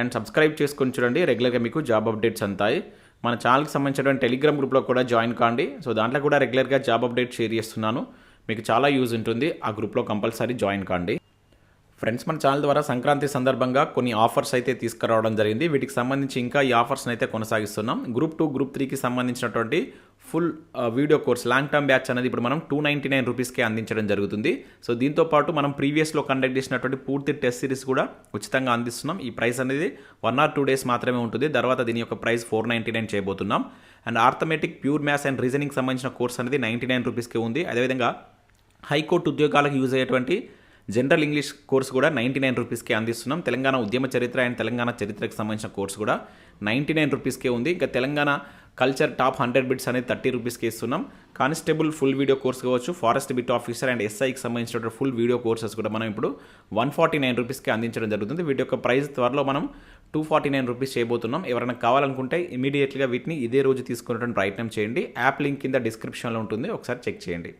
And subscribe చేసుకొని చూడండి. రెగ్యులర్గా మీకు జాబ్ అప్డేట్స్ అంతాయి. మన ఛానల్కి సంబంధించిన టెలిగ్రామ్ గ్రూప్లో కూడా జాయిన్ కాండి. సో దాంట్లో కూడా రెగ్యులర్గా జాబ్ అప్డేట్ షేర్ చేస్తున్నాను. మీకు చాలా యూజ్ ఉంటుంది. ఆ గ్రూప్లో కంపల్సరీ జాయిన్ కాండి. ఫ్రెండ్స్ మన ఛానల్ ద్వారా సంక్రాంతి సందర్భంగా కొన్ని ఆఫర్స్ అయితే తీసుకురావడం జరిగింది. వీటికి సంబంధించి ఇంకా ఈ ఆఫర్స్ని అయితే కొనసాగిస్తున్నాం. గ్రూప్ టూ గ్రూప్ త్రీకి సంబంధించినటువంటి full video course long term batch అనేది ఇప్పుడు మనం టూ నైంటీ నైన్ రూపీస్కే అందించడం జరుగుతుంది. సో దీంతో పాటు మనం ప్రీవియస్లో కండక్ట్ చేసినటువంటి పూర్తి టెస్ట్ సిరీస్ కూడా ఉచితంగా అందిస్తున్నాం. ఈ ప్రైస్ అనేది వన్ ఆర్ టూ డేస్ మాత్రమే ఉంటుంది. తర్వాత దీని యొక్క ప్రైస్ ఫోర్ నైంటీ నైన్ చేయబోతున్నాం. And arithmetic pure maths and reasoning సంబంధించిన కోర్స్ అనేది నైంటీ నైన్ రూపీస్కే ఉంది. అదేవిధంగా హైకోర్టు ఉద్యోగాలకు యూజ్ అయ్యేటువంటి జనరల్ ఇంగ్లీష్ కోర్స్ కూడా నైంటీ నైన్ రూపీస్కే అందిస్తున్నాం. తెలంగాణ ఉద్యమ చరిత్ర అండ్ తెలంగాణ చరిత్రకు సంబంధించిన కోర్స్ కూడా నైంటీ నైన్ రూపీస్కే ఉంది. ఇంకా Telangana culture top hundred bits అనేది థర్టీ రూపీస్కి ఇస్తున్నాం. కానిస్టేబుల్ ఫుల్ వీడియో కోర్స్ కావచ్చు ఫారెస్ట్ బిట్ ఆఫీసర్ అండ్ ఎస్ఐకి సంబంధించిన ఫుల్ వీడియో కోర్సెస్ కూడా మనం ఇప్పుడు వన్ ఫార్టీ నైన్ రూపీస్కి అందించడం జరుగుతుంది. వీటి యొక్క ప్రైస్ త్వరలో మనం టూ ఫార్టీ నైన్ రూపీస్ చేయబోతున్నాం. ఎవరైనా కావాలనుకుంటే ఇమీడియట్గా వీటిని ఇదే రోజు తీసుకునేటువంటి ప్రయత్నం చేయండి. యాప్ లింక్ కింద డిస్క్రిప్షన్లో ఉంటుంది. ఒకసారి చెక్ చేయండి.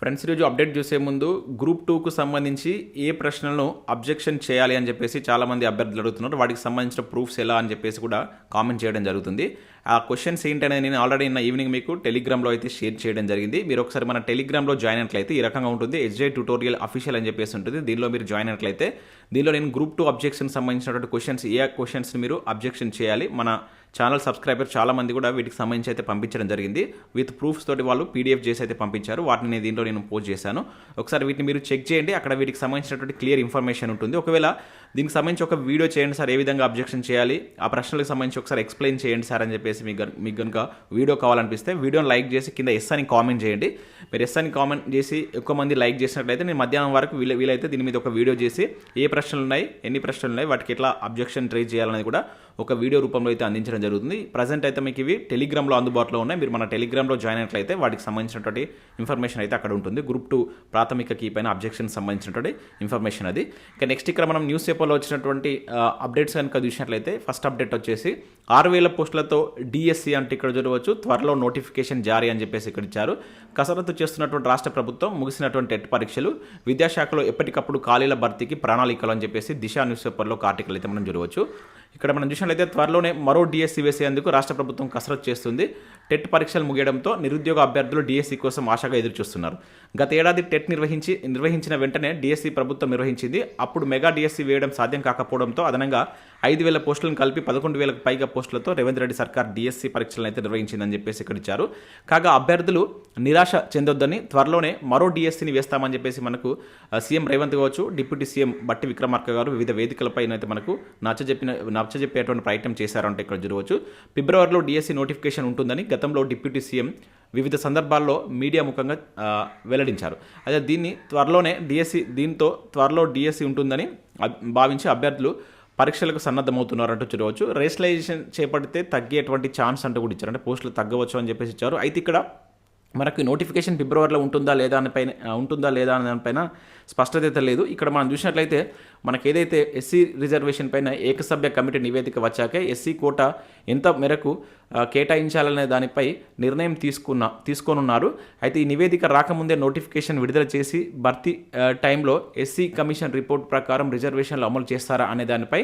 ఫ్రెండ్స్ ఈరోజు అప్డేట్ చూసే ముందు గ్రూప్ టూకు సంబంధించి ఏ ప్రశ్నలను అబ్జెక్షన్ చేయాలి అని చెప్పేసి చాలామంది అభ్యర్థులు అడుగుతున్నారు. వాటికి సంబంధించిన ప్రూఫ్స్ ఎలా అని చెప్పేసి కూడా కామెంట్ చేయడం జరుగుతుంది. ఆ క్వశ్చన్స్ ఏంటనేది నేను ఆల్రెడీ నిన్న ఈవినింగ్ మీకు టెలిగ్రామ్లో అయితే షేర్ చేయడం జరిగింది. మీరు ఒకసారి మన టెలిగ్రామ్లో జాయిన్ అయినట్లయితే ఈ రకంగా ఉంటుంది. ఎస్జే ట్యూటోరియల్ అఫీషియల్ అని చెప్పేసి ఉంటుంది. దీనిలో మీరు జాయిన్ అయినట్లయితే దీనిలో నేను గ్రూప్ టూ అబ్జెక్షన్ సంబంధించినటువంటి క్వశ్చన్స్ ఏ క్వశ్చన్స్ మీరు అబ్జెక్షన్ చేయాలి మన ఛానల్ సబ్స్క్రైబర్ చాలా మంది కూడా వీటికి సంబంధించి అయితే పంపించడం జరిగింది. విత్ ప్రూఫ్స్ తోటి వాళ్ళు పీడిఎఫ్ చేసి అయితే పంపించారు. వాటిని నేను దీంట్లో నేను పోస్ట్ చేశాను. ఒకసారి వీటిని మీరు చెక్ చేయండి. అక్కడ వీటికి సంబంధించినటువంటి క్లియర్ ఇన్ఫర్మేషన్ ఉంటుంది. ఒకవేళ దీనికి సంబంధించి ఒక వీడియో చేయండి సార్. ఏ విధంగా అబ్జెక్షన్ చేయాలి? ఆ ప్రశ్నలకు సంబంధించి ఒకసారి ఎక్స్ప్లెయిన్ చేయండి సార్ అని చెప్పేసి మీకు మీకు కనుక వీడియో కావాలనిపిస్తే వీడియోని లైక్ చేసి కింద ఎస్ అని కామెంట్ చేయండి. మీరు ఎస్ అని కామెంట్ చేసి ఎక్కువ మంది లైక్ చేసినట్లయితే నేను మధ్యాహ్నం వరకు వీల వీలైతే దీని మీద ఒక వీడియో చేసి ఏ ప్రశ్నలు ఉన్నాయి ఎన్ని ప్రశ్నలు ఉన్నాయి వాటికి ఎట్లా అబ్జెక్షన్ ట్రేస్ చేయాలనేది కూడా ఒక వీడియో రూపంలో అయితే అందించడం జరుగుతుంది. ప్రజెంట్ అయితే మీకు ఇవి టెలిగ్రామ్లో అందుబాటులో ఉన్నాయి. మీరు మన టెలిగ్రామ్లో జాయిన్ అయినట్లయితే వాటికి సంబంధించినటువంటి ఇన్ఫర్మేషన్ అయితే అక్కడ ఉంటుంది. గ్రూప్ టూ ప్రాథమిక కీ పైన అబ్జెక్షన్ సంబంధించినటువంటి ఇన్ఫర్మేషన్ అది. ఇంకా నెక్స్ట్ ఇక్కడ మనం న్యూస్ పేపర్లో వచ్చినటువంటి అప్డేట్స్ కనుక చూసినట్లయితే ఫస్ట్ అప్డేట్ వచ్చేసి ఆరు వేల పోస్టులతో డిఎస్సి అంటే ఇక్కడ చూడవచ్చు. త్వరలో నోటిఫికేషన్ జారీ అని చెప్పేసి ఇక్కడ ఇచ్చారు. కసరత్తు చేస్తున్నటువంటి రాష్ట్ర ప్రభుత్వం ముగిసినటువంటి టెట్ పరీక్షలు. విద్యాశాఖలో ఎప్పటికప్పుడు ఖాళీల భర్తీకి ప్రణాళికలు అని చెప్పేసి దిశ న్యూస్ పేపర్లో ఒక ఆర్టికల్ అయితే మనం చూడవచ్చు. ఇక్కడ మనం చూసినట్లయితే త్వరలోనే మరో డిఎస్సి వేసేందుకు రాష్ట్ర ప్రభుత్వం కసరత్తు చేస్తుంది. టెట్ పరీక్షలు ముగియడంతో నిరుద్యోగ అభ్యర్థులు డిఎస్సి కోసం ఆశగా ఎదురుచూస్తున్నారు. గత ఏడాది టెట్ నిర్వహించి నిర్వహించిన వెంటనే డిఎస్సీ ప్రభుత్వం నిర్వహించింది. అప్పుడు మెగా డిఎస్సీ వేయడం సాధ్యం కాకపోవడంతో అదనంగా ఐదు వేల పోస్టులను కలిపి పదకొండు వేలకు పైగా పోస్టులతో రేవంత్ రెడ్డి సర్కార్ డిఎస్సీ పరీక్షలను అయితే నిర్వహించిందని చెప్పేసి ఇక్కడ ఇచ్చారు. కాగా అభ్యర్థులు నిరాశ చెందొద్దని త్వరలోనే మరో డిఎస్సీని వేస్తామని చెప్పేసి మనకు సీఎం రేవంత్ కావచ్చు డిప్యూటీ సీఎం బట్టి విక్రమార్క గారు వివిధ వేదికలపైన అయితే మనకు నచ్చజెప్పిన నచ్చజెప్పేటువంటి ప్రయత్నం చేశారంటే ఇక్కడ చూడవచ్చు. ఫిబ్రవరిలో డిఎస్సి నోటిఫికేషన్ ఉంటుందని గతంలో డిప్యూటీ సీఎం వివిధ సందర్భాల్లో మీడియా ముఖంగా వెల్లడించారు. అదే దీన్ని త్వరలోనే డిఎస్సి దీంతో త్వరలో డిఎస్సి ఉంటుందని భావించి అభ్యర్థులు పరీక్షలకు సన్నద్ధమవుతున్నారంటూ చూడవచ్చు రేషనలైజేషన్ చేపడితే తగ్గేటువంటి ఛాన్స్ అంటూ కూడా ఇచ్చారు. అంటే పోస్టులు తగ్గవచ్చు అని చెప్పేసి ఇచ్చారు. అయితే ఇక్కడ మనకు నోటిఫికేషన్ ఫిబ్రవరిలో ఉంటుందా లేదా అని పైన ఉంటుందా లేదా అనే దానిపైన స్పష్టత అయితే లేదు. ఇక్కడ మనం చూసినట్లయితే మనకు ఏదైతే ఎస్సీ రిజర్వేషన్ పైన ఏకసభ్య కమిటీ నివేదిక వచ్చాకే ఎస్సీ కోట ఎంత మేరకు కేటాయించాలనే దానిపై నిర్ణయం తీసుకున్న తీసుకోనున్నారు. అయితే ఈ నివేదిక రాకముందే నోటిఫికేషన్ విడుదల చేసి భర్తీ టైంలో ఎస్సీ కమిషన్ రిపోర్ట్ ప్రకారం రిజర్వేషన్లు అమలు చేస్తారా అనే దానిపై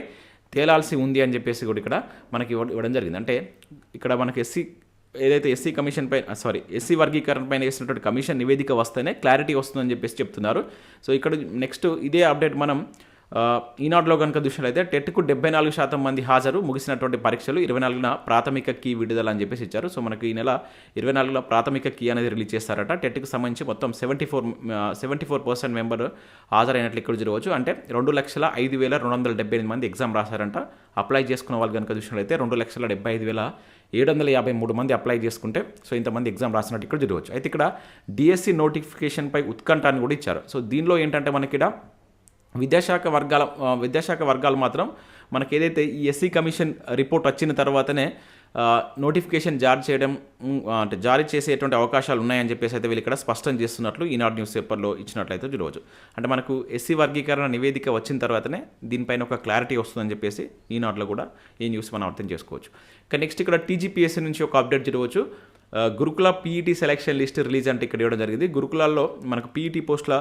తేలాల్సి ఉంది అని చెప్పేసి కూడా ఇక్కడ మనకి ఇవ్వడం జరిగింది. అంటే ఇక్కడ మనకి ఎస్సీ ఏదైతే ఎస్సీ కమిషన్ పైన సారీ ఎస్సీ వర్గీకరణ పైన వేసినటువంటి కమిషన్ నివేదిక వస్తేనే క్లారిటీ వస్తుందని చెప్పేసి చెప్తున్నారు. సో ఇక్కడ నెక్స్ట్ ఇదే అప్డేట్ మనం ఈనాడులో కనుక చూసినట్లయితే టెట్కు డెబ్బై నాలుగు శాతం మంది హాజరు ముగిసినటువంటి పరీక్షలు ఇరవై నాలుగున ప్రాథమిక కీ విడుదల అని చెప్పేసి ఇచ్చారు. సో మనకి ఈ నెల ఇరవై నాలుగులో ప్రాథమిక కీ అనేది రిలీజ్ చేస్తారట. టెట్కు సంబంధించి మొత్తం seventy four seventy four percent member హాజరైనట్లు ఇక్కడ చూడవచ్చు అంటే రెండు లక్షల ఐదు వేల రెండు వందల డెబ్బై ఎనిమిది మంది ఎగ్జామ్ రాశారంట. అప్లై చేసుకున్న వాళ్ళు కనుక చూసినట్లయితే రెండు లక్షల డెబ్బై ఐదు వేల ఏడు వందల యాభై మూడు మంది అప్లై చేసుకుంటే సో ఇంతమంది ఎగ్జామ్ రాసినట్టు ఇక్కడ చూడవచ్చు అయితే ఇక్కడ డిఎస్సి నోటిఫికేషన్పై ఉత్కంఠ అని కూడా ఇచ్చారు. సో దీనిలో ఏంటంటే మనకి ఇక్కడ విద్యాశాఖ వర్గాల విద్యాశాఖ వర్గాలు మాత్రం మనకి ఏదైతే ఈ ఎస్సీ కమిషన్ రిపోర్ట్ వచ్చిన తర్వాతనే నోటిఫికేషన్ జారీ చేయడం అంటే జారీ చేసేటువంటి అవకాశాలు ఉన్నాయని చెప్పేసి అయితే వీళ్ళు ఇక్కడ స్పష్టం చేస్తున్నట్లు ఈనాడు న్యూస్ పేపర్లో ఇచ్చినట్లయితే చూడవచ్చు అంటే మనకు ఎస్సీ వర్గీకరణ నివేదిక వచ్చిన తర్వాతనే దీనిపైన ఒక క్లారిటీ వస్తుందని చెప్పేసి ఈనాడులో కూడా ఈ న్యూస్ మనం అర్థం చేసుకోవచ్చు. ఇక నెక్స్ట్ ఇక్కడ టీజీపీఎస్సీ నుంచి ఒక అప్డేట్ చూడవచ్చు గురుకుల పీఈటీ సెలక్షన్ లిస్ట్ రిలీజ్ అంటే ఇక్కడ ఇవ్వడం జరిగింది. గురుకులాల్లో మనకు పీఈటీ పోస్టుల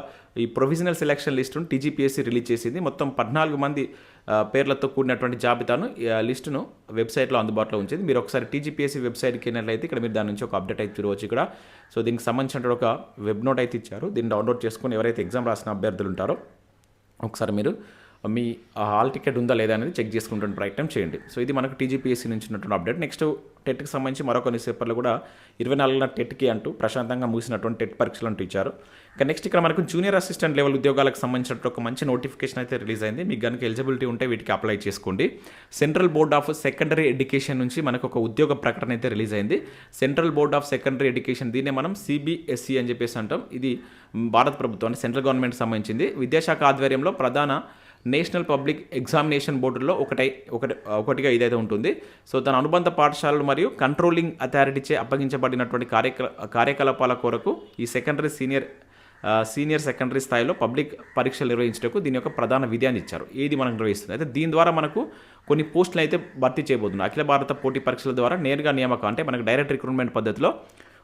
ఈ ప్రొవిజనల్ సెలక్షన్ లిస్టును టీజీపీఎస్సీ రిలీజ్ చేసింది. మొత్తం పద్నాలుగు మంది పేర్లతో కూడినటువంటి జాబితాను ఈ లిస్టును వెబ్సైట్లో అందుబాటులో ఉంచింది. మీరు ఒకసారి టీజీపీఎస్సీ వెబ్సైట్కి వెళ్ళినట్లయితే ఇక్కడ మీరు దాని నుంచి ఒక అప్డేట్ అయితే చూడవచ్చు ఇక్కడ. సో దీనికి సంబంధించిన ఒక వెబ్ నోట్ అయితే ఇచ్చారు. దీన్ని డౌన్లోడ్ చేసుకొని ఎవరైతే ఎగ్జామ్ రాసిన అభ్యర్థులు ఉంటారో ఒకసారి మీరు మీ హాల్ టికెట్ ఉందా లేదా అనేది చెక్ చేసుకుంటున్న ప్రయత్నం చేయండి. సో ఇది మనకు టీజీపీఎస్సీ నుంచి ఉన్నటువంటి అప్డేట్. నెక్స్ట్ టెట్కి సంబంధించి మరొక న్యూస్ పేపర్లు కూడా ఇరవై నాలుగున టెట్కి అంటూ ప్రశాంతంగా ముగిసినటువంటి టెట్ పరీక్షలు అంటూ ఇచ్చారు. ఇంకా నెక్స్ట్ ఇక్కడ మనకు జూనియర్ అసిస్టెంట్ లెవెల్ ఉద్యోగాలకు సంబంధించినట్టు ఒక మంచి నోటిఫికేషన్ అయితే రిలీజ్ అయింది. మీకు కనుక ఎలిజిబిలిటీ ఉంటే వీటికి అప్లై చేసుకోండి. Central Board of Secondary Education నుంచి మనకు ఒక ఉద్యోగ ప్రకటన అయితే రిలీజ్ అయింది. Central Board of Secondary Education దీన్నే మనం సిబిఎస్ఈ అని చెప్పేసి అంటాం. ఇది భారత ప్రభుత్వం అంటే సెంట్రల్ గవర్నమెంట్ సంబంధించింది. విద్యాశాఖ ఆధ్వర్యంలో ప్రధాన నేషనల్ పబ్లిక్ ఎగ్జామినేషన్ బోర్డులో ఒకటై ఒకటి ఒకటిగా ఇదైతే ఉంటుంది. సో తన అనుబంధ పాఠశాలలు మరియు కంట్రోలింగ్ అథారిటీచే అప్పగించబడినటువంటి కార్యక కార్యకలాపాల కొరకు ఈ సెకండరీ సీనియర్ సీనియర్ సెకండరీ స్థాయిలో పబ్లిక్ పరీక్షలు నిర్వహించటకు దీని యొక్క ప్రధాన విధాన్ని ఇచ్చారు. ఏది మనకు నిర్వహిస్తుంది అయితే దీని ద్వారా మనకు కొన్ని పోస్టులు అయితే భర్తీ చేయబోతున్నాయి అఖిల భారత పోటీ పరీక్షల ద్వారా నేరుగా నియామకం అంటే మనకు డైరెక్ట్ రిక్రూట్మెంట్ పద్ధతిలో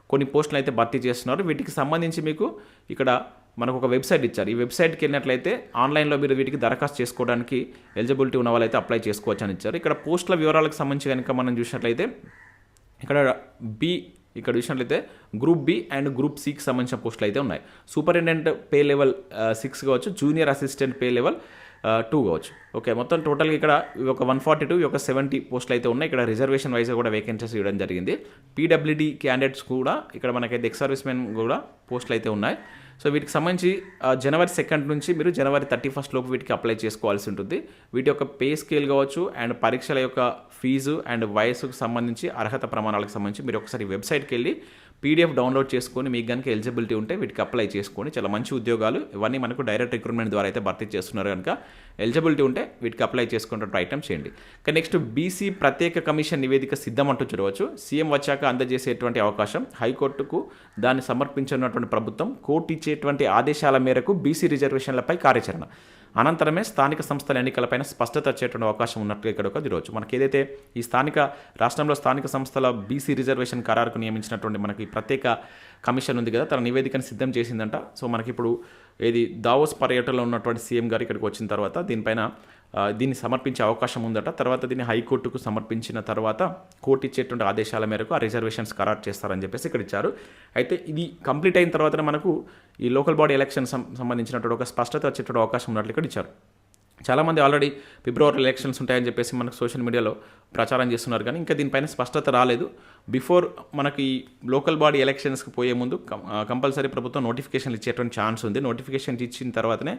కొన్ని పోస్టులు అయితే భర్తీ చేస్తున్నారు. వీటికి సంబంధించి మీకు ఇక్కడ మనకు ఒక వెబ్సైట్ ఇచ్చారు. ఈ వెబ్సైట్కి వెళ్ళినట్లయితే ఆన్లైన్లో మీరు వీటికి దరఖాస్తు చేసుకోవడానికి ఎలిజిబిలిటీ ఉన్న వాళ్ళైతే అప్లై చేసుకోవచ్చు అని ఇచ్చారు. ఇక్కడ పోస్టుల వివరాలకు సంబంధించి కనుక మనం చూసినట్లయితే ఇక్కడ బి ఇక్కడ చూసినట్లయితే గ్రూప్ బి అండ్ గ్రూప్ సికి సంబంధించిన పోస్టులు అయితే ఉన్నాయి. సూపరింటెండెంట్ పే లెవెల్ సిక్స్ కావచ్చు junior assistant pay level two కావచ్చు. ఓకే మొత్తం టోటల్గా ఇక్కడ ఒక వన్ ఫార్టీ టూ ఒక సెవెంటీ పోస్టులు అయితే ఉన్నాయి. ఇక్కడ రిజర్వేషన్ వైజ్ కూడా వేకెన్సీస్ ఇవ్వడం జరిగింది. పీడబ్ల్యూడీ క్యాండిడేట్స్ కూడా ఇక్కడ మనకైతే ఎక్స్ సర్వీస్ మెన్ కూడా పోస్టులు అయితే ఉన్నాయి. సో వీటికి సంబంధించి జనవరి సెకండ్ నుంచి మీరు జనవరి థర్టీ ఫస్ట్ లోపు వీటికి అప్లై చేసుకోవాల్సి ఉంటుంది. వీటి యొక్క పే స్కేల్ కావచ్చు అండ్ పరీక్షల యొక్క ఫీజు అండ్ వయసుకు సంబంధించి అర్హత ప్రమాణాలకు సంబంధించి మీరు ఒకసారి వెబ్సైట్కి వెళ్ళి పీడిఎఫ్ డౌన్లోడ్ చేసుకొని మీకు కనుక ఎలిజిబిలిటీ ఉంటే వీటికి అప్లై చేసుకొని చాలా మంచి ఉద్యోగాలు ఇవన్నీ మనకు డైరెక్ట్ రిక్రూట్మెంట్ ద్వారా అయితే భర్తీ చేస్తున్నారు కనుక ఎలిజిబిలిటీ ఉంటే వీటికి అప్లై చేసుకున్నట్టు ఐటమ్ చేయండి. కానీ నెక్స్ట్ బీసీ ప్రత్యేక కమిషన్ నివేదిక సిద్ధం అంటూ చూడవచ్చు. సీఎం వచ్చాక అందజేసేటువంటి అవకాశం. హైకోర్టుకు దాన్ని సమర్పించినటువంటి ప్రభుత్వం కోర్టు ఇచ్చేటువంటి ఆదేశాల మేరకు బీసీ రిజర్వేషన్లపై కార్యాచరణ. అనంతరమే స్థానిక సంస్థల ఎన్నికలపైన స్పష్టత వచ్చేటువంటి అవకాశం ఉన్నట్లు ఇక్కడ ఒక రోజు మనకి ఏదైతే ఈ స్థానిక రాష్ట్రంలో స్థానిక సంస్థల బీసీ రిజర్వేషన్ ఖరారుకు నియమించినటువంటి మనకి ప్రత్యేక కమిషన్ ఉంది కదా తన నివేదికను సిద్ధం చేసిందంట. సో మనకి ఇప్పుడు ఏది దావోస్ పర్యటనలో ఉన్నటువంటి సీఎం గారు ఇక్కడికి వచ్చిన తర్వాత దీనిపైన దీన్ని సమర్పించే అవకాశం ఉందట. తర్వాత దీన్ని హైకోర్టుకు సమర్పించిన తర్వాత కోర్టు ఇచ్చేటువంటి ఆదేశాల మేరకు ఆ రిజర్వేషన్స్ ఖరారు చేస్తారని చెప్పేసి ఇక్కడ ఇచ్చారు. అయితే ఇది కంప్లీట్ అయిన తర్వాతనే మనకు ఈ లోకల్ బాడీ ఎలక్షన్ సంబంధించినటువంటి ఒక స్పష్టత వచ్చేటువంటి అవకాశం ఉన్నట్లు ఇక్కడ ఇచ్చారు. చాలామంది ఆల్రెడీ ఫిబ్రవరి ఎలక్షన్స్ ఉంటాయని చెప్పేసి మనకు సోషల్ మీడియాలో ప్రచారం చేస్తున్నారు కానీ ఇంకా దీనిపైన స్పష్టత రాలేదు. బిఫోర్ మనకి లోకల్ బాడీ ఎలక్షన్స్కి పోయే ముందు కంపల్సరీ ప్రభుత్వం నోటిఫికేషన్లు ఇచ్చేటువంటి ఛాన్స్ ఉంది. నోటిఫికేషన్ ఇచ్చిన తర్వాతనే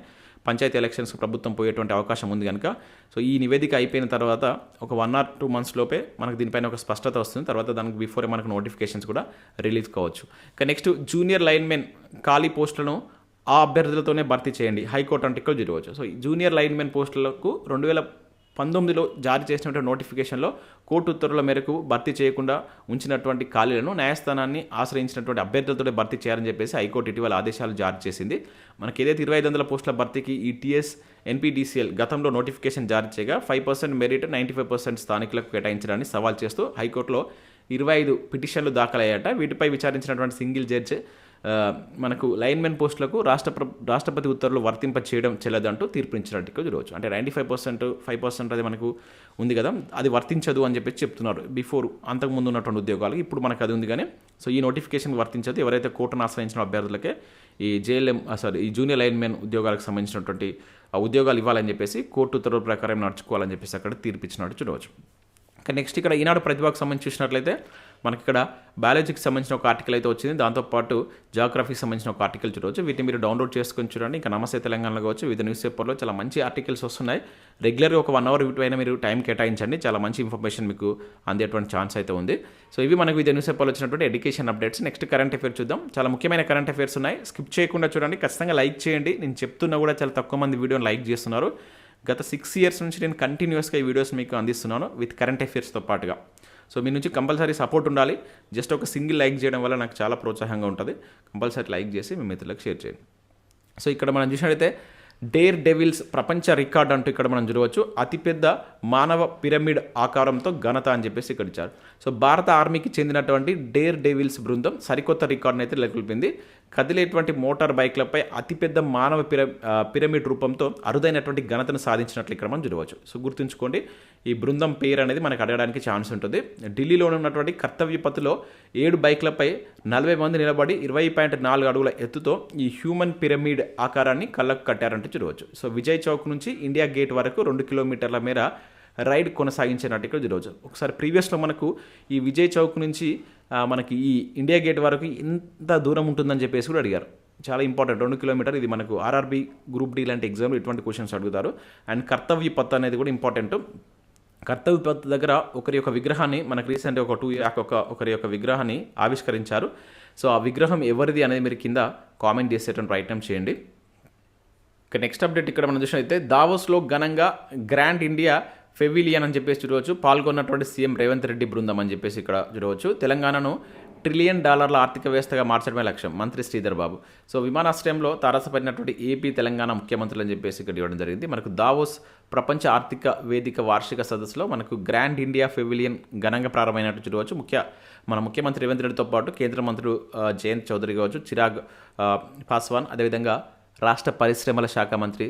పంచాయతీ ఎలక్షన్స్ ప్రభుత్వం పోయేటువంటి అవకాశం ఉంది కనుక సో ఈ నివేదిక అయిపోయిన తర్వాత ఒక వన్ ఆర్ టూ మంత్స్ లోపే మనకు దీనిపైన ఒక స్పష్టత వస్తుంది. తర్వాత దానికి బిఫోరే మనకు నోటిఫికేషన్స్ కూడా రిలీజ్ కావచ్చు. ఇక నెక్స్ట్ జూనియర్ లైన్మెన్ ఖాళీ పోస్టులను ఆ అభ్యర్థులతోనే భర్తీ చేయండి. హైకోర్టు ఆర్టికల్ చూడవచ్చు. సో ఈ జూనియర్ లైన్మెన్ పోస్టులకు రెండు వేల పంతొమ్మిదిలో జారీ చేసినటువంటి నోటిఫికేషన్లో కోర్టు ఉత్తర్వుల మేరకు భర్తీ చేయకుండా ఉంచినటువంటి ఖాళీలను న్యాయస్థానాన్ని ఆశ్రయించినటువంటి అభ్యర్థులతో భర్తీ చేయాలని చెప్పేసి హైకోర్టు ఇటీవల ఆదేశాలు జారీ చేసింది. మనకి ఏదైతే ఇరవై ఐదు వందల పోస్టుల భర్తీకి ఈ టీఎస్ ఎన్పీడీసీఎల్ గతంలో నోటిఫికేషన్ జారీ చేయగా five percent merit ninety five percent స్థానికులకు కేటాయించడాన్ని సవాల్ చేస్తూ హైకోర్టులో ఇరవై ఐదు పిటిషన్లు దాఖలయ్యాట వీటిపై విచారించినటువంటి సింగిల్ జడ్జ్ మనకు లైన్మెన్ పోస్టులకు రాష్ట్ర ప్ర- రాష్ట్రపతి ఉత్తర్వులు వర్తింప చేయడం చెల్లదంటూ తీర్పునిచ్చినట్టు చూడవచ్చు. అంటే ninety five percent five percent అది మనకు ఉంది కదా అది వర్తించదు అని చెప్పేసి చెప్తున్నారు. బిఫోర్ అంతకుముందు ఉన్నటువంటి ఉద్యోగాలు ఇప్పుడు మనకు అది ఉంది కానీ సో ఈ నోటిఫికేషన్ వర్తించదు. ఎవరైతే కోర్టును ఆశ్రయించిన అభ్యర్థులకే ఈ జేఎల్ఎం సారీ ఈ జూనియర్ లైన్మెన్ ఉద్యోగాలకు సంబంధించినటువంటి ఉద్యోగాలు ఇవ్వాలని చెప్పేసి కోర్టు ఉత్తర్వుల ప్రకారం నడుచుకోవాలని చెప్పేసి అక్కడ తీర్పిచ్చినట్టు చూడవచ్చు. నెక్స్ట్ ఇక్కడ ఈనాడు ప్రతిభకు సంబంధించి చూసినట్లయితే మనకి ఇక్కడ బయాలజీకి సంబంధించిన ఒక ఆర్టికల్ అయితే వచ్చింది. దాంతోపాటు జాగ్రఫీకి సంబంధించిన ఒక ఆర్టికల్ చూడవచ్చు. వీటిని మీరు డౌన్లోడ్ చేసుకొని చూడండి. ఇంకా నమస్తే తెలంగాణలో కావచ్చు వివిధ న్యూస్ పేపర్లో చాలా మంచి ఆర్టికల్స్ వస్తున్నాయి. రెగ్యులర్గా ఒక వన్ అవర్ వీటిపైన మీరు టైం కేటాయించండి. చాలా మంచి ఇన్ఫర్మేషన్ మీకు అందేటువంటి ఛాన్స్ అయితే ఉంది. సో ఇవి మనకు వివిధ న్యూస్ పేపర్లో వచ్చినటువంటి education updates next current affair చూద్దాం. చాలా ముఖ్యమైన కరెంట్ అఫేర్స్ ఉన్నాయి. స్కిప్ చేయకుండా చూడండి. ఖచ్చితంగా లైక్ చేయండి. నేను చెప్తున్నా కూడా చాలా తక్కువ మంది వీడియోని లైక్ చేస్తున్నారు. గత సిక్స్ ఇయర్స్ నుంచి నేను కంటిన్యూస్గా ఈ వీడియోస్ మీకు అందిస్తున్నాను. విత్ కరెంట్ అఫైర్స్తో పాటుగా. సో మీ నుంచి కంపల్సరీ సపోర్ట్ ఉండాలి. జస్ట్ ఒక సింగిల్ లైక్ చేయడం వల్ల నాకు చాలా ప్రోత్సాహంగా ఉంటుంది. కంపల్సరీ లైక్ చేసి మీ మిత్రులకు షేర్ చేయండి. సో ఇక్కడ మనం చూసినట్టయితే డేర్ డెవిల్స్ ప్రపంచ రికార్డ్ అంటూ ఇక్కడ మనం చూడవచ్చు. అతిపెద్ద మానవ పిరమిడ్ ఆకారంతో ఘనత అని చెప్పేసి ఇక్కడ ఇచ్చారు. సో భారత ఆర్మీకి చెందినటువంటి డేర్ డెవిల్స్ బృందం సరికొత్త రికార్డును అయితే నెలకొల్పింది. కదిలేటువంటి మోటార్ బైక్లపై అతిపెద్ద మానవ పిర పిరమిడ్ రూపంతో అరుదైనటువంటి ఘనతను సాధించినట్లు ఇక్కడ మనం చూడవచ్చు సో గుర్తుంచుకోండి ఈ బృందం పేరు అనేది మనకు అడగడానికి ఛాన్స్ ఉంటుంది. ఢిల్లీలో ఉన్నటువంటి కర్తవ్య పథులో ఏడు బైక్లపై నలభై మంది నిలబడి ఇరవై పాయింట్ నాలుగు అడుగుల ఎత్తుతో ఈ హ్యూమన్ పిరమిడ్ ఆకారాన్ని కళ్ళకు కట్టారంటే చూడవచ్చు సో విజయ్ చౌక్ నుంచి ఇండియా గేట్ వరకు రెండు కిలోమీటర్ల మేర రైడ్ కొనసాగించినట్టు ఇక్కడ ఈరోజు. ఒకసారి ప్రీవియస్లో మనకు ఈ విజయ్ చౌక్ నుంచి మనకి ఈ ఇండియా గేట్ వరకు ఎంత దూరం ఉంటుందని చెప్పేసి కూడా అడిగారు. చాలా ఇంపార్టెంట్. రెండు కిలోమీటర్ ఇది మనకు ఆర్ఆర్బీ గ్రూప్ డి లాంటి ఎగ్జామ్లో ఇటువంటి క్వశ్చన్స్ అడుగుతారు. అండ్ కర్తవ్య పత్ అనేది కూడా ఇంపార్టెంట్. కర్తవ్య పత్ దగ్గర ఒకరి యొక్క విగ్రహాన్ని మనకు రీసెంట్ ఒక టూ యాక్ ఒక ఒకరి యొక్క విగ్రహాన్ని ఆవిష్కరించారు. సో ఆ విగ్రహం ఎవరిది అనేది మీరు కింద కామెంట్ చేసేటువంటి ప్రయత్నం చేయండి. ఇక నెక్స్ట్ అప్డేట్ ఇక్కడ మనం చూసినట్లయితే దావోస్లో ఘనంగా గ్రాండ్ ఇండియా ఫెవిలియన్ అని చెప్పేసి చూడవచ్చు. పాల్గొన్నటువంటి సీఎం రేవంత్ రెడ్డి బృందం అని చెప్పేసి ఇక్కడ చూడవచ్చు. తెలంగాణను ట్రిలియన్ డాలర్ల ఆర్థిక వ్యవస్థగా మార్చడమే లక్ష్యం మంత్రి శ్రీధర్ బాబు. సో విమానాశ్రయంలో తారసపడినటువంటి ఏపీ తెలంగాణ ముఖ్యమంత్రులు అని చెప్పేసి ఇక్కడ ఇవ్వడం జరిగింది. మనకు దావోస్ ప్రపంచ ఆర్థిక వేదిక వార్షిక సదస్సులో మనకు గ్రాండ్ ఇండియా ఫెవిలియన్ ఘనంగా ప్రారంభమైనట్టు చూడవచ్చు. ముఖ్య మన ముఖ్యమంత్రి రేవంత్ రెడ్డితో పాటు కేంద్ర మంత్రులు జయంత్ చౌదరి కావచ్చు చిరాగ్ పాస్వాన్ అదేవిధంగా రాష్ట్ర పరిశ్రమల శాఖ మంత్రి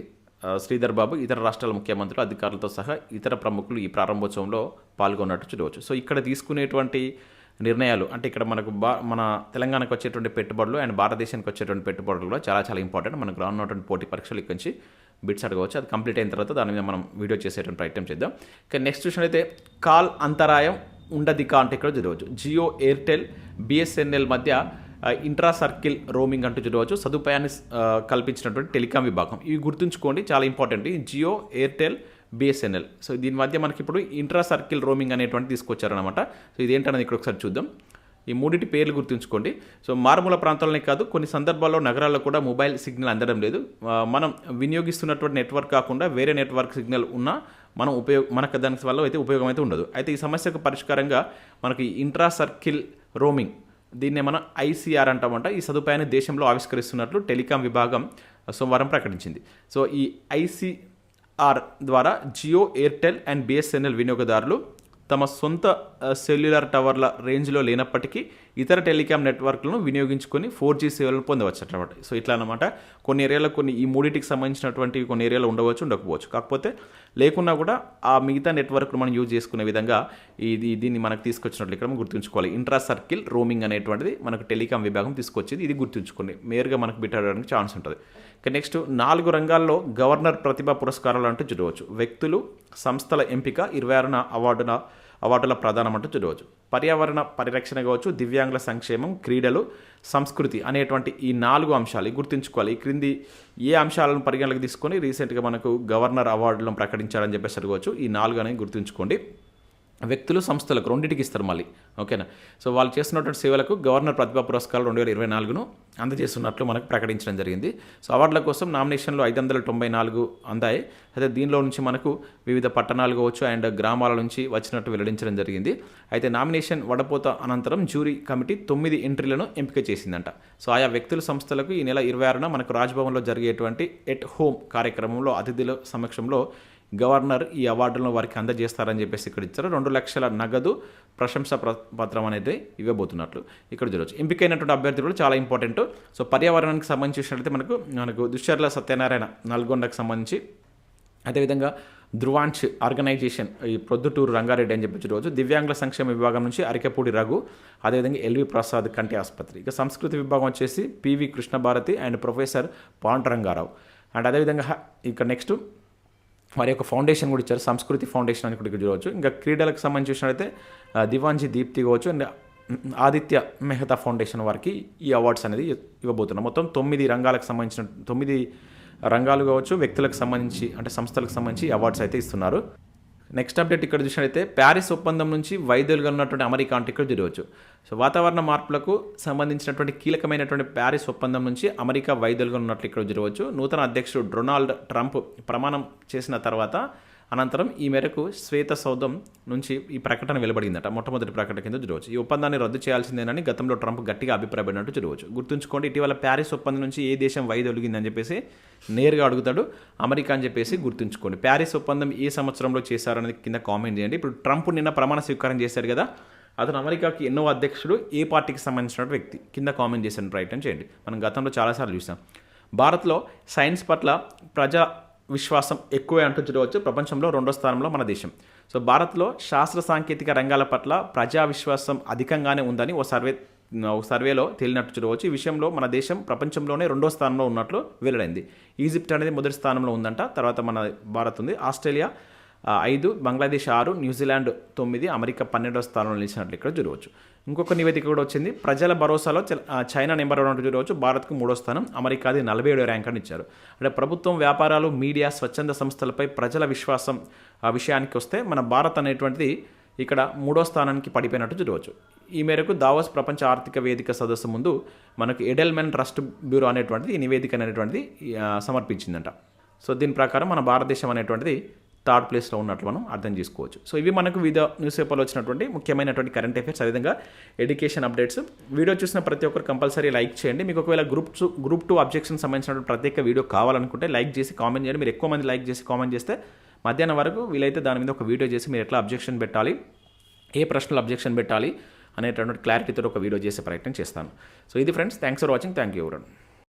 శ్రీధర్ బాబు ఇతర రాష్ట్రాల ముఖ్యమంత్రులు అధికారులతో సహా ఇతర ప్రముఖులు ఈ ప్రారంభోత్సవంలో పాల్గొన్నట్టు చూడవచ్చు. సో ఇక్కడ తీసుకునేటువంటి నిర్ణయాలు అంటే ఇక్కడ మనకు బా మన తెలంగాణకు వచ్చేటువంటి పెట్టుబడులు అండ్ భారతదేశానికి వచ్చేటువంటి పెట్టుబడులు కూడా చాలా చాలా ఇంపార్టెంట్. మనకు రానున్నటువంటి పోటీ పరీక్షలు ఇక్కడి నుంచి బిట్స్ అడగవచ్చు. అది కంప్లీట్ అయిన తర్వాత దాని మీద మనం వీడియో చేసేటువంటి ప్రయత్నం చేద్దాం. ఇక నెక్స్ట్ చూసినట్లయితే కాల్ అంతరాయం ఉండదిక అంటే ఇక్కడ చూడవచ్చు. జియో ఎయిర్టెల్ బిఎస్ఎన్ఎల్ మధ్య ఇంట్రా సర్కిల్ రోమింగ్ అంటూ చూడవచ్చు. సదుపాయాన్ని కల్పించినటువంటి టెలికాం విభాగం. ఇవి గుర్తుంచుకోండి చాలా important Jio Airtel BSNL so దీని మధ్య మనకి ఇప్పుడు ఇంట్రా సర్కిల్ రోమింగ్ అనేటువంటి తీసుకొచ్చారనమాట సో ఇదేంటనేది ఇక్కడ ఒకసారి చూద్దాం. ఈ మూడింటి పేర్లు గుర్తుంచుకోండి. సో మారుమూల ప్రాంతాలనే కాదు కొన్ని సందర్భాల్లో నగరాల్లో కూడా మొబైల్ సిగ్నల్ అందడం లేదు. మనం వినియోగిస్తున్నటువంటి నెట్వర్క్ కాకుండా వేరే నెట్వర్క్ సిగ్నల్ ఉన్నా మనం ఉపయోగ మనకు దానికి వల్ల అయితే ఉపయోగం అయితే ఉండదు. అయితే ఈ సమస్యకు పరిష్కారంగా మనకి ఇంట్రా సర్కిల్ రోమింగ్ దీన్నే మనం ఐసీఆర్ అంటామంట. ఈ సదుపాయాన్ని దేశంలో ఆవిష్కరిస్తున్నట్లు టెలికాం విభాగం సోమవారం ప్రకటించింది. సో ఈ ఐసీఆర్ ద్వారా జియో ఎయిర్టెల్ అండ్ బిఎస్ఎన్ఎల్ వినియోగదారులు తమ సొంత సెల్యులార్ టవర్ల రేంజ్లో లేనప్పటికీ ఇతర టెలికాం నెట్వర్క్లను వినియోగించుకొని ఫోర్ జీ సేవలను పొందవచ్చు అన్నమాట సో ఇట్లా అనమాట కొన్ని ఏరియాలో కొన్ని ఈ మూడింటికి సంబంధించినటువంటి కొన్ని ఏరియాలో ఉండవచ్చు ఉండకపోవచ్చు. కాకపోతే లేకున్నా కూడా ఆ మిగతా నెట్వర్క్ను మనం యూజ్ చేసుకునే విధంగా ఇది దీన్ని మనకు తీసుకొచ్చినట్లు ఇక్కడ మనం గుర్తుంచుకోవాలి. ఇంట్రా సర్కిల్ రోమింగ్ అనేటువంటిది మనకు టెలికాం విభాగం తీసుకొచ్చేది. ఇది గుర్తుంచుకోండి. మేరుగా మనకు బిట్టడానికి ఛాన్స్ ఉంటుంది. ఇక నెక్స్ట్ నాలుగు రంగాల్లో గవర్నర్ ప్రతిభా పురస్కారాలు అంటూ చూడవచ్చు. వ్యక్తులు సంస్థల ఎంపిక ఇరవై ఆరున అవార్డున అవార్డుల ప్రధానం అంటూ చూడవచ్చు. పర్యావరణ పరిరక్షణ కావచ్చు దివ్యాంగుల సంక్షేమం క్రీడలు సంస్కృతి అనేటువంటి ఈ నాలుగు అంశాలు గుర్తుంచుకోవాలి. ఈ క్రింది ఏ అంశాలను పరిగణలోకి తీసుకొని రీసెంట్గా మనకు గవర్నర్ అవార్డులను ప్రకటించారని చెప్పేసి అడగవచ్చు ఈ నాలుగు అనేది గుర్తుంచుకోండి. వ్యక్తులు సంస్థలకు రెండింటికి ఇస్తారు మళ్ళీ. ఓకేనా? సో వాళ్ళు చేస్తున్నటువంటి సేవలకు గవర్నర్ ప్రతిభా పురస్కారాలు రెండు వేల ఇరవై నాలుగును అందజేస్తున్నట్లు మనకు ప్రకటించడం జరిగింది. సో అవార్డుల కోసం నామినేషన్లు ఐదు వందల తొంభై నాలుగు అందాయి. అయితే దీనిలో నుంచి మనకు వివిధ పట్టణాలు కావచ్చు అండ్ గ్రామాల నుంచి వచ్చినట్టు వెల్లడించడం జరిగింది. అయితే నామినేషన్ వడపోత అనంతరం జ్యూరీ కమిటీ తొమ్మిది ఎంట్రీలను ఎంపిక చేసిందంట. సో ఆయా వ్యక్తుల సంస్థలకు ఈ నెల ఇరవై ఆరున మనకు రాజ్భవన్లో జరిగేటువంటి ఎట్ హోమ్ కార్యక్రమంలో అతిథుల సమక్షంలో గవర్నర్ ఈ అవార్డులను వారికి అందజేస్తారని చెప్పేసి ఇక్కడ ఇచ్చారు. రెండు లక్షల నగదు ప్రశంస పత్రం అనేది ఇవ్వబోతున్నట్లు ఇక్కడ చూడవచ్చు ఎంపికైనటువంటి అభ్యర్థులు కూడా చాలా ఇంపార్టెంట్. సో పర్యావరణానికి సంబంధించి చూసినట్లయితే మనకు మనకు దుశ్చర్ల సత్యనారాయణ నల్గొండకు సంబంధించి అదేవిధంగా ధ్రువాంచ్ ఆర్గనైజేషన్ ఈ ప్రొద్దుటూరు రంగారెడ్డి అని చెప్పి రోజు దివ్యాంగుల సంక్షేమ విభాగం నుంచి అరికెపూడి రఘు అదేవిధంగా ఎల్వి ప్రసాద్ కంటి ఆసుపత్రి. ఇక సంస్కృతి విభాగం వచ్చేసి PV Krishnabharathi and professor Pandurangarao. And అదేవిధంగా ఇక నెక్స్ట్ వారి యొక్క ఫౌండేషన్ కూడా ఇచ్చారు సంస్కృతి ఫౌండేషన్ అని కూడా చూడవచ్చు. ఇంకా క్రీడలకు సంబంధించి చూసినట్లయితే దివాంజీ దీప్తి కావచ్చు అండ్ ఆదిత్య మెహతా ఫౌండేషన్ వారికి ఈ అవార్డ్స్ అనేది ఇవ్వబోతున్నాం. మొత్తం తొమ్మిది రంగాలకు సంబంధించిన తొమ్మిది రంగాలు కావచ్చు వ్యక్తులకు సంబంధించి అంటే సంస్థలకు సంబంధించి అవార్డ్స్ అయితే ఇస్తున్నారు. నెక్స్ట్ అప్డేట్ ఇక్కడ చూసినట్లయితే ప్యారిస్ ఒప్పందం నుంచి వైద్యులుగా ఉన్నటువంటి అమెరికా అంటే ఇక్కడ చూడవచ్చు సో వాతావరణ మార్పులకు సంబంధించినటువంటి కీలకమైనటువంటి ప్యారిస్ ఒప్పందం నుంచి అమెరికా వైద్యులుగా ఉన్నట్లు ఇక్కడ చూడవచ్చు నూతన అధ్యక్షుడు డొనాల్డ్ ట్రంప్ ప్రమాణం చేసిన తర్వాత అనంతరం ఈ మేరకు శ్వేత సౌధం నుంచి ఈ ప్రకటన వెలువడిందట. మొట్టమొదటి ప్రకటన కింద చూడవచ్చు. ఈ ఒప్పందాన్ని రద్దు చేయాల్సిందేనని గతంలో ట్రంప్ గట్టిగా అభిప్రాయపడినట్టు చూడవచ్చు. గుర్తుంచుకోండి ఇటీవల ప్యారిస్ ఒప్పందం నుంచి ఏ దేశం వైదొలిగిందని చెప్పేసి నేరుగా అడుగుతాడు అమెరికా అని చెప్పేసి గుర్తుంచుకోండి. ప్యారిస్ ఒప్పందం ఏ సంవత్సరంలో చేశారనేది కింద కామెంట్ చేయండి. ఇప్పుడు ట్రంప్ నిన్న ప్రమాణ స్వీకారం చేశారు కదా అతను అమెరికాకి ఎన్నో అధ్యక్షుడు ఏ పార్టీకి సంబంధించిన వ్యక్తి కింద కామెంట్ చేసిన ప్రయత్నం చేయండి. మనం గతంలో చాలాసార్లు చూసాం. భారత్లో సైన్స్ పట్ల ప్రజా విశ్వాసం ఎక్కువే అంటూ చూడవచ్చు ప్రపంచంలో రెండో స్థానంలో మన దేశం. సో భారత్లో శాస్త్ర సాంకేతిక రంగాల పట్ల ప్రజా విశ్వాసం అధికంగానే ఉందని ఓ సర్వే ఓ సర్వేలో తేలినట్టు చూడవచ్చు. ఈ విషయంలో మన దేశం ప్రపంచంలోనే రెండో స్థానంలో ఉన్నట్లు వెల్లడైంది. ఈజిప్ట్ అనేది మొదటి స్థానంలో ఉందంట తర్వాత మన భారత్ ఉంది. ఆస్ట్రేలియా ఐదు బంగ్లాదేశ్ ఆరు న్యూజిలాండ్ తొమ్మిది అమెరికా పన్నెండో స్థానంలో నిలిచినట్లు ఇక్కడ చూడవచ్చు. ఇంకొక నివేదిక కూడా వచ్చింది. ప్రజల భరోసాలో చ- చైనా నెంబర్ వన్ రోజు చూడవచ్చు భారత్కు మూడో స్థానం అమెరికాది నలభై ఏడో ర్యాంక్ అని ఇచ్చారు. అంటే ప్రభుత్వం వ్యాపారాలు మీడియా స్వచ్ఛంద సంస్థలపై ప్రజల విశ్వాసం ఆ విషయానికి వస్తే మన భారత్ అనేటువంటిది ఇక్కడ మూడో స్థానానికి పడిపోయినట్టు చూడవచ్చు. ఈ మేరకు దావోస్ ప్రపంచ ఆర్థిక వేదిక సదస్సు ముందు మనకు ఎడెల్మెన్ ట్రస్ట్ బ్యూరో అనేటువంటిది ఈ నివేదిక అనేటువంటిది సమర్పించిందంట. సో దీని ప్రకారం మన భారతదేశం అనేటువంటిది థర్డ్ ప్లేస్లో ఉన్నట్లు మనం అర్థం చేసుకోవచ్చు. సో ఇవి మనకు వివిధ న్యూస్ పేపర్లో వచ్చినటువంటి ముఖ్యమైనటువంటి కరెంట్ అఫైర్స్ అదేవిధంగా ఎడ్యుకేషన్ అప్డేట్స్ వీడియో చూసిన ప్రతి ఒక్కరు కంపల్సరీ లైక్ చేయండి. మీకు ఒకవేళ group two group two objection సంబంధించినటువంటి ప్రత్యేక వీడియో కావాలనుకుంటే లైక్ చేసి కామెంట్ చేయండి. మీరు ఎక్కువ మంది లైక్ చేసి కామెంట్ చేస్తే మధ్యాహ్నం వరకు వీలైతే దాని మీద ఒక వీడియో చేసి మీరు ఎట్లా అబ్జెక్షన్ పెట్టాలి ఏ ప్రశ్నలు అబ్జెక్షన్ పెట్టాలి అనేటటువంటి క్లారిటీతో ఒక వీడియో చేసే ప్రయత్నం చేస్తాను. సో ఇది friends thanks for watching thank you ఎవరన్